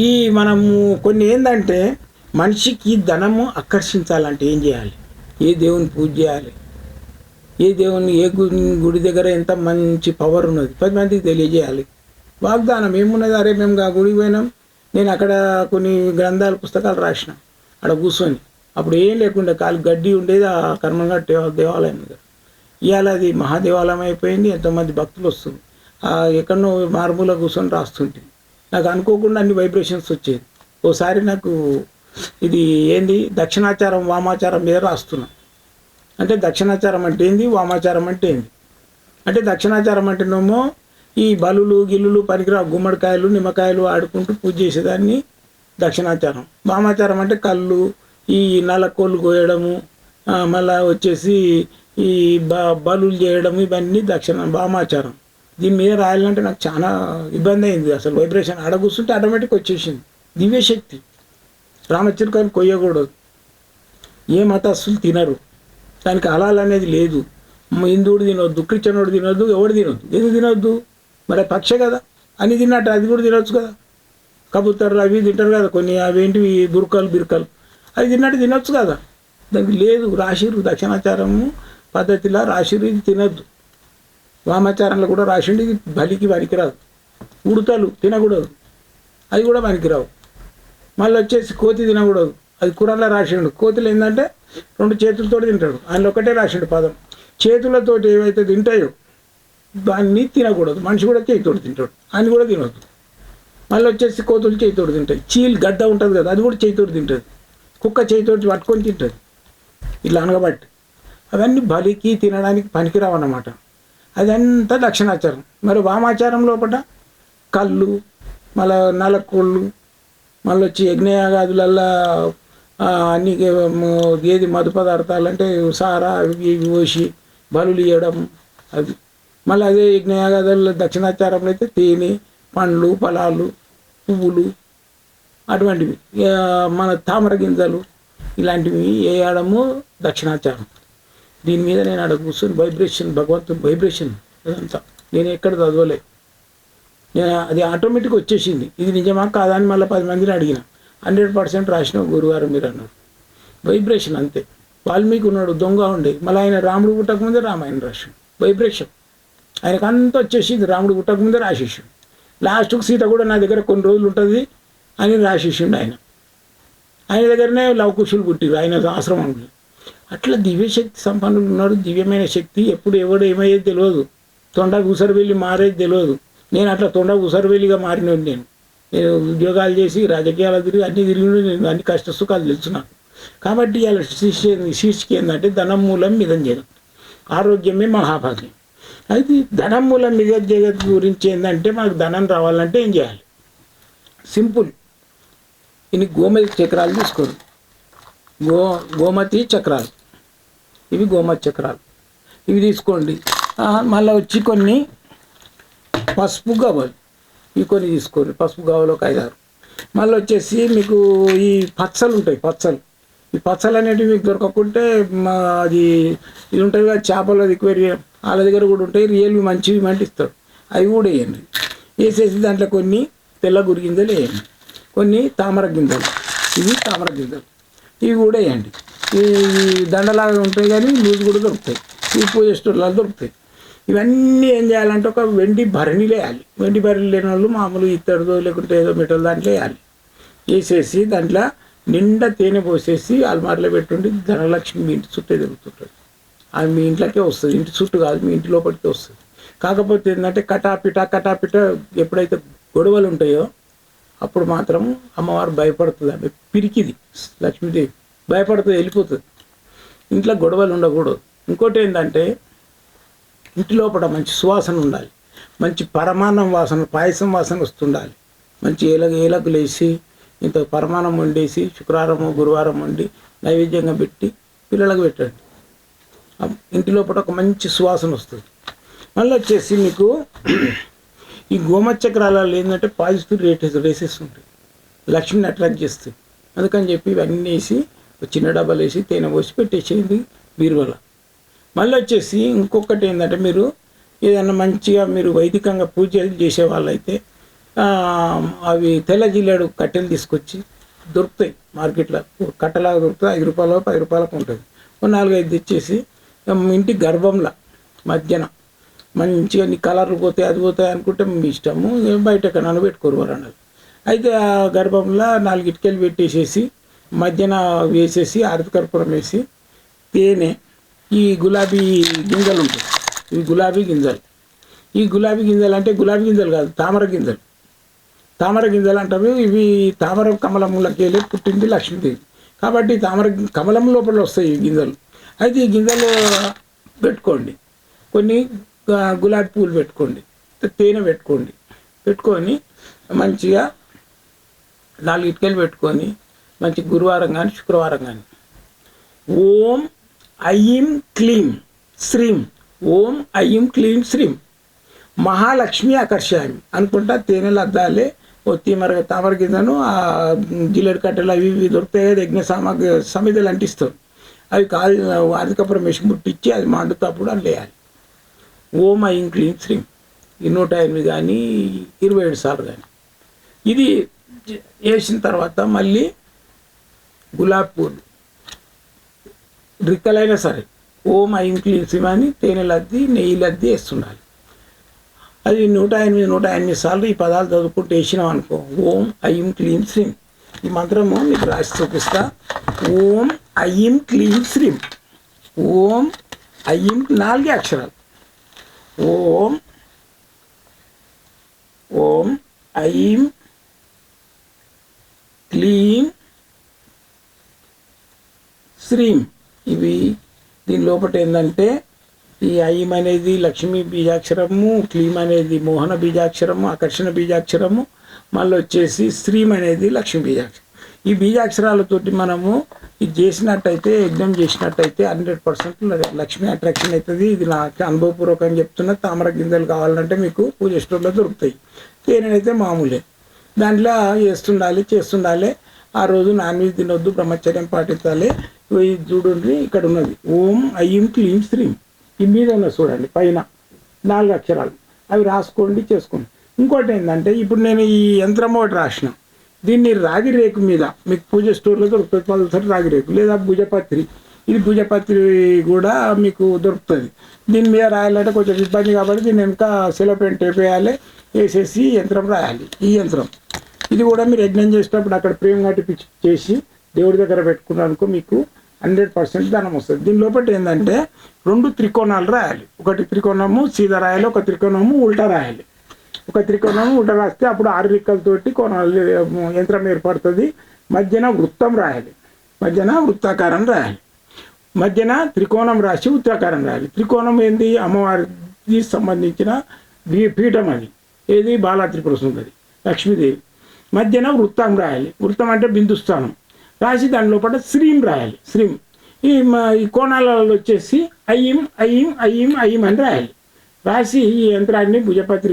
ఈ మనము కొన్ని ఏంటంటే మనిషికి ధనము ఆకర్షించాలంటే ఏం చేయాలి? ఏ దేవుని పూజ చేయాలి? ఏ దేవుని ఏ గుడి గుడి దగ్గర ఎంత మంచి పవర్ ఉన్నది? పది మందికి తెలియజేయాలి. వాగ్దానం ఏమున్నది? అరే మేము ఆ గుడికి పోయినాం. నేను అక్కడ కొన్ని గ్రంథాలు పుస్తకాలు రాసిన. అక్కడ కూర్చొని. అప్పుడు ఏం లేకుండా కాలు గడ్డి ఉండేది ఆ కర్మంగా దేవాలయం దగ్గర ఇవాళ అది మహాదేవాలయం అయిపోయింది. ఎంతోమంది భక్తులు వస్తుంది ఎక్కడో ఎక్కడనో కూర్చొని రాస్తుంటే. నాకు అనుకోకుండా అన్ని వైబ్రేషన్స్ వచ్చేది ఓసారి నాకు ఇది ఏంది? దక్షిణాచారం వామాచారం మీద రాస్తున్నా. అంటే దక్షిణాచారం అంటే ఏంది? వామాచారం అంటే ఏంది? అంటే దక్షిణాచారం అంటేనేమో ఈ బలులు గిల్లులు పనికిరా గుమ్మడికాయలు నిమ్మకాయలు ఆడుకుంటూ పూజ చేసేదాన్ని దక్షిణాచారం. వామాచారం అంటే కళ్ళు ఈ నలకోళ్ళు కోయడము మళ్ళీ వచ్చేసి ఈ బ బలులు చేయడం ఇవన్నీ దక్షిణ వామాచారం. దీని మీద రాయాలంటే నాకు చాలా ఇబ్బంది అయింది. అసలు వైబ్రేషన్ ఆడ కూర్చుంటే ఆటోమేటిక్ వచ్చేసింది. దివ్యశక్తి రామచిరుకాయలు కొయ్యకూడదు. ఏ మతస్థులు తినరు. దానికి హలాల్ అనేది లేదు. హిందువుడు తినొద్దు క్రిస్టియనుడు తినొద్దు ఎవడు తినొద్దు. ఎందుకు తినొద్దు? మరి అది పక్షే కదా. అని తిన్నట్టు అది కూడా తినొచ్చు కదా. కబుతర్లు అవి తింటారు కదా. కొన్ని అవేంటివి దుర్కలు బిర్కలు. అది తిన్నట్టు తినొచ్చు కదా. దానికి లేదు. రాశిరు దక్షిణాచారము పద్ధతిలో రాశిరు ఇది తినొద్దు. వామాచారంలో కూడా రాసిండు ఇది బలికి పనికిరాదు ఉడతలు తినకూడదు. అది కూడా పనికిరావు. మళ్ళీ వచ్చేసి కోతి తినకూడదు. అది కూరల్లో రాసిండు. కోతులు ఏంటంటే రెండు చేతులతో తింటాడు. ఆయన ఒకటే రాసిండు పదం. చేతులతో ఏవైతే తింటాయో దాన్ని తినకూడదు. మనిషి కూడా చేతితోటి తింటాడు. ఆయన కూడా తినొద్దు. మళ్ళీ వచ్చేసి కోతులు చేతితోటి తింటాయి. చీల్ గడ్డ ఉంటుంది కదా అది కూడా చేతితోటి తింటుంది. కుక్క చేతితోటి పట్టుకొని తింటుంది. ఇట్లా అనగబట్టి. అవన్నీ బలికి తినడానికి పనికిరావు అన్నమాట. అదంతా దక్షిణాచారం. మరి వామాచారం లోపల కళ్ళు మళ్ళీ నలకోళ్ళు మళ్ళీ వచ్చి యజ్ఞయాగాదులల్లా అన్ని ఏది మధు పదార్థాలు అంటే సారా అవి ఇవి పోసి బలులు ఇవ్వడం అది. మళ్ళీ అదే యజ్ఞయాగాదుల్లో దక్షిణాచారంలో అయితే తేనె పండ్లు ఫలాలు పువ్వులు అటువంటివి. మన తామర గింజలు ఇలాంటివి వేయడము దక్షిణాచారం. దీని మీద నేను అక్కడ కూర్చొని వైబ్రేషన్ భగవంతుని వైబ్రేషన్ అదంతా. నేను ఎక్కడ చదవలే. నేను అది ఆటోమేటిక్ వచ్చేసింది. ఇది నిజమా కాదా అని మళ్ళీ పది మందిని అడిగిన. హండ్రెడ్ పర్సెంట్ రాసిన గురువారం మీరు అన్నారు వైబ్రేషన్ అంతే. వాల్మీకి ఉన్నాడు దొంగ ఉండే. మళ్ళీ ఆయన రాముడు పుట్టకముందే రామాయణ రాశాడు. వైబ్రేషన్ ఆయనకు అంతా వచ్చేసింది రాముడు పుట్టకముందే రాసేసాడు. లాస్ట్కి సీత కూడా నా దగ్గర కొన్ని రోజులు ఉంటుంది అని రాసేసిండు ఆయన. ఆయన దగ్గరనే లవకుశులు పుట్టిరు ఆయన ఆశ్రమం అట్లా దివ్యశక్తి సంపన్నులు ఉన్నారు దివ్యమైన శక్తి ఎప్పుడు ఎవడు ఏమయ్యేది తెలియదు. తొండ ఉసరవెల్లి మారేది తెలియదు. నేను అట్లా తొండ ఉసరవెల్లిగా మారినోడు నేను. నేను ఉద్యోగాలు చేసి రాజకీయాలు తిరిగి అన్ని తిరిగి నేను అన్ని కష్ట సుఖాలు తెలుసున్నాను కాబట్టి ఇలా శిష్యు శీర్షిక ఏంటంటే ధనం మూలం మిదం జగత్. ఆరోగ్యమే మహాభాగ్యం. అయితే ధనం మూలం మిగతా జగత్ గురించి ఏంటంటే మనకు ధనం రావాలంటే ఏం చేయాలి? సింపుల్. ఇన్ని గోమతి చక్రాలు తీసుకోరు గో గోమతి చక్రాలు. ఇవి గోమతి చక్రాలు. ఇవి తీసుకోండి. మళ్ళీ వచ్చి కొన్ని పసుపు గవ్వలు. ఇవి కొన్ని తీసుకోండి. పసుపు గవ్వలు ఒక ఐదారు. మళ్ళీ వచ్చేసి మీకు ఈ పచ్చలు ఉంటాయి పచ్చలు. ఈ పచ్చలు అనేటివి మీకు దొరకకుంటే మా అది ఇది ఉంటుంది కదా చేపల ఎక్వేరియం వాళ్ళ దగ్గర కూడా ఉంటాయి. రియల్వి మంచివి మంటి ఇస్తారు. అవి కూడా వేయండి. వేసేసి దాంట్లో కొన్ని తెల్ల గురి గింజలు వేయండి. కొన్ని తామర గింజలు. ఇవి తామర గింజలు. ఇవి కూడా వేయండి. ఈ దండలాగా ఉంటాయి కానీ లూజ్ కూడా దొరుకుతాయి. ఈ పూజ స్టోర్లలో దొరుకుతాయి. ఇవన్నీ ఏం చేయాలంటే ఒక వెండి భరణిలో వేయాలి. వెండి భరణి లేని వాళ్ళు మామూలు ఇత్తడిదో లేకుంటే ఏదో మెటల్ దాంట్లో వేయాలి. వేసేసి దాంట్లో నిండా తేనె పోసేసి అల్మార్లో పెట్టుండి ధనలక్ష్మి మీ ఇంటి చుట్టే తిరుగుతుంటుంది అది మీ ఇంట్లోకే వస్తుంది. ఇంటి చుట్టూ కాదు మీ ఇంటి లోపలికి వస్తుంది. కాకపోతే ఏంటంటే కటాపిట కటాపిట ఎప్పుడైతే గొడవలు ఉంటాయో అప్పుడు మాత్రం అమ్మవారు భయపడుతుంది. ఆమె పిరికిది. లక్ష్మీదేవి భయపడుతుంది వెళ్ళిపోతుంది. ఇంట్లో గొడవలు ఉండకూడదు. ఇంకోటి ఏంటంటే ఇంటి లోపల మంచి సువాసన ఉండాలి. మంచి పరమాన్నం వాసన పాయసం వాసన వస్తుండాలి. మంచి ఏలకు ఏలకులు వేసి ఇంత పరమాన్నం వండేసి శుక్రవారము గురువారం వండి నైవేద్యంగా పెట్టి పిల్లలకు పెట్టండి. ఇంటి లోపల ఒక మంచి సువాసన వస్తుంది. మళ్ళీ వచ్చేసి మీకు ఈ గోమచక్రాలలో ఏంటంటే పాజిటివ్ రేటెస్ రేసెస్ ఉంటాయి. లక్ష్మిని అట్రాక్ట్ చేస్తాయి. అందుకని చెప్పి ఇవన్నీ వేసి చిన్న డబ్బాలు వేసి తేనె పోసి పెట్టేసేది బీరువల. మళ్ళీ వచ్చేసి ఇంకొకటి ఏంటంటే మీరు ఏదైనా మంచిగా మీరు వైదికంగా పూజలు చేసే వాళ్ళైతే అవి తెల్ల జిల్లాడు కట్టెలు తీసుకొచ్చి దొరుకుతాయి మార్కెట్లో. కట్టలాగా దొరుకుతాయి. ఐదు రూపాయలు పది రూపాయలకు ఉంటుంది. ఒక నాలుగైదు తెచ్చేసి ఇంటి గర్భంలో మధ్యన మంచిగా నీ కలర్లు పోతాయి అది పోతాయి అనుకుంటే మీ ఇష్టము బయట ఎక్కడన్నా పెట్టుకోరు అన్నారు. అయితే ఆ గర్భంలో నాలుగు ఇటుకలు పెట్టేసేసి మధ్యన వేసేసి అరటికర్పూరం వేసి తేనె ఈ గులాబీ గింజలు ఉంటాయి. ఈ గులాబీ గింజలు. ఈ గులాబీ గింజలు అంటే గులాబీ గింజలు కాదు తామర గింజలు. తామర గింజలు అంటారు ఇవి తామర కమలములకి వెళ్ళి పుట్టింది లక్ష్మీదేవి. కాబట్టి తామర కమలం లోపల వస్తాయి ఈ గింజలు. అయితే ఈ గింజలు పెట్టుకోండి. కొన్ని గులాబీ పూలు పెట్టుకోండి. తేనె పెట్టుకోండి. పెట్టుకొని మంచిగా నాలుగు ఇటుకలు పెట్టుకొని మంచి గురువారం కానీ శుక్రవారం కానీ ఓం ఐం క్లీం శ్రీం. ఓం ఐం క్లీం శ్రీం. మహాలక్ష్మి ఆకర్షాయం అనుకుంటా తేనెలు అద్దాలే ఒత్తి తీమర తామర గింజను ఆ జిల్లెడు కట్టెలు అవి ఇవి దొరుకుతాయి కదా యజ్ఞ సామాగ్రి సమిధలు అంటిస్తారు. అవి కాలు ఆర్థికపురం మెషిన్ ముట్టించి అది మండుతప్పుడు అని వేయాలి ఓం ఐం క్లీం శ్రీం ఈ నూట ఎనిమిది కానీ ఇరవై ఏడు సార్లు కానీ ఇది వేసిన తర్వాత మళ్ళీ గులాబీ పూలు. రిక్కలైనా సరే ఓం ఐం క్లీం శ్రీం అని తేనెలద్ది నెయ్యిలద్ది వేస్తుండాలి. అది నూట ఎనిమిది నూట ఎనిమిది సార్లు ఈ పదాలు చదువుకుంటూ వేసినాం అనుకో ఓం ఐం క్లీం శ్రీం. ఈ మంత్రము మీకు రాసి చూపిస్తా. ఓం ఐం క్లీం శ్రీం. ఓం ఐం నాలుగే అక్షరాలు. ఓం. ఓం. ఐం. క్లీం. శ్రీం. ఇవి దీని లోపల ఏంటంటే ఈ ఐం అనేది లక్ష్మీ బీజాక్షరము క్లీం అనేది మోహన బీజాక్షరము ఆకర్షణ బీజాక్షరము మళ్ళీ వచ్చేసి శ్రీం అనేది లక్ష్మీ బీజాక్షరం. ఈ బీజాక్షరాలతోటి మనము ఇది చేసినట్టయితే యజ్ఞం చేసినట్టయితే హండ్రెడ్ పర్సెంట్ లక్ష్మీ అట్రాక్షన్ అవుతుంది ఇది నాకు అనుభవపూర్వకంగా చెప్తున్నా. తామర గింజలు కావాలంటే మీకు పూజ స్టోర్లో దొరుకుతాయి. తేనెనైతే మామూలే. దాంట్లో చేస్తుండాలి చేస్తుండాలి. ఆ రోజు నాన్ వెజ్ తినొద్దు బ్రహ్మచర్యం పాటించాలి. ఈ చూడండి ఇక్కడ ఉన్నది. ఓం ఐం క్లీం శ్రీం. ఈ మీద ఉన్నది చూడండి పైన నాలుగు అక్షరాలు. అవి రాసుకోండి చేసుకోండి. ఇంకోటి ఏంటంటే ఇప్పుడు నేను ఈ యంత్రం ఒకటి రాసిన. దీన్ని రాగి రేకు మీద మీకు పూజ స్టోర్లో దొరుకుతుంది పలుసరి రాగి రేకు లేదా భుజపత్రి ఇది భుజపత్రి కూడా మీకు దొరుకుతుంది. దీని మీద రాయాలంటే కొంచెం ఇబ్బంది కాబట్టి దీన్ని వెనుక సెలపెన్ టేప్ వేయాలి వేసేసి యంత్రం రాయాలి. ఈ యంత్రం. ఇది కూడా మీరు యజ్ఞం చేసేటప్పుడు అక్కడ ప్రేమ గట్టి చేసి దేవుడి దగ్గర పెట్టుకున్నారనుకో మీకు హండ్రెడ్ పర్సెంట్ ధనం వస్తుంది. దీని లోపల ఏంటంటే రెండు త్రికోణాలు రాయాలి. ఒకటి త్రికోణము సీదా రాయాలి ఒక త్రికోణము ఉల్టా రాయాలి. ఒక త్రికోణం ఉల్టా రాస్తే అప్పుడు ఆరు రిక్కలతోటి కోణాలు యంత్రం ఏర్పడుతుంది. మధ్యన వృత్తం రాయాలి. మధ్యన వృత్తాకారం రాయాలి. మధ్యన త్రికోణం రాసి ఉత్తరాకారం రాయాలి. త్రికోణం ఏంది? అమ్మవారికి సంబంధించిన పీఠం అది. ఏది? బాలా త్రిపుర సుందరి లక్ష్మీదేవి. మధ్యన వృత్తం రాయాలి. వృత్తం అంటే బిందుస్థానం. రాసి దాని లోపల శ్రీం రాయాలి. శ్రీం. ఈ ఈ కోణాలలో వచ్చేసి అయ్యం అయ్యం అయ్యం అయ్యం అని రాయాలి. రాసి ఈ యంత్రాన్ని భుజపత్రి